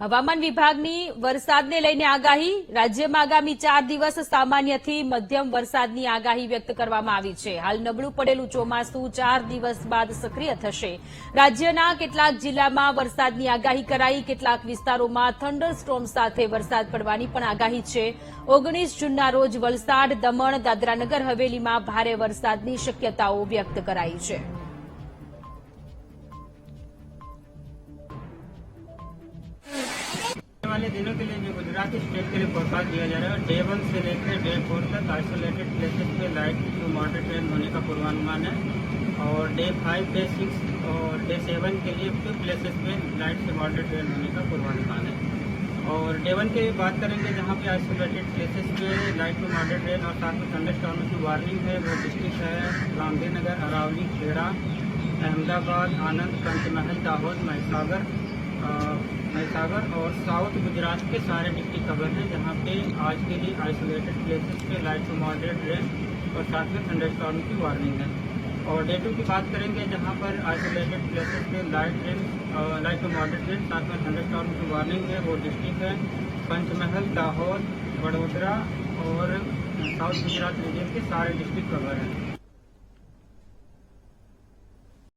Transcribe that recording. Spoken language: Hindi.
હવામાન વિભાગની વરસાદને લઈને આગાહી. રાજ્યમાં આગામી ચાર દિવસ સામાન્યથી મધ્યમ વરસાદની આગાહી વ્યક્ત કરવામાં આવી છે. હાલ નબળું પડેલું ચોમાસું ચાર દિવસ બાદ સક્રિય થશે. રાજ્યના કેટલાક જિલ્લામાં વરસાદની આગાહી કરાઈ. કેટલાક વિસ્તારોમાં થંડરસ્ટોર્મ સાથે વરસાદ પડવાની પણ આગાહી છે. ઓગણીસ જૂનના રોજ વલસાડ, દમણ, દાદરાનગર હવેલીમાં ભારે વરસાદની શક્યતાઓ વ્યક્ત કરાઈ છે. वाले दिनों के लिए जो गुजरात स्टेट के लिए फोरकास्ट दिया जा रहा है डे वन से लेकर डे फोर तक आइसोलेटेड प्लेसेस पे लाइट टू मॉडरेट रेन होने का पूर्वानुमान है। और डे फाइव डे सिक्स और डे सेवन के लिए फ्यू प्लेसेस पे लाइट से मॉडरेट रेन होने का पूर्वानुमान है। और डे वन की बात करेंगे जहाँ पे आइसोलेटेड प्लेसेस पे लाइट टू मॉडरेट रेन और साथ में थंडरस्टॉर्म की वार्निंग है, वो डिस्ट्रिक्ट है गांधी नगर, अरावली, खेड़ा, अहमदाबाद, आनंद पंचमहल दाहोद महिसागर महिसागर और साउथ गुजरात के सारे डिस्ट्रिक्ट कवर हैं, जहाँ पे आज के लिए आइसोलेटेड प्लेसेस पे लाइट टू मॉडरेट रेन और साथ में थंडर थंडरस्टॉर्म की वार्निंग है। और डे टू की बात करेंगे, जहाँ पर आइसोलेटेड प्लेसेस पे light rain light to moderate rain साथ में थंडर थंडरस्टॉर्म की वार्निंग है, वो डिस्ट्रिक्ट है। पंचमहल दाहोद वडोदरा और साउथ गुजरात रीजन के सारे डिस्ट्रिक्ट कवर हैं।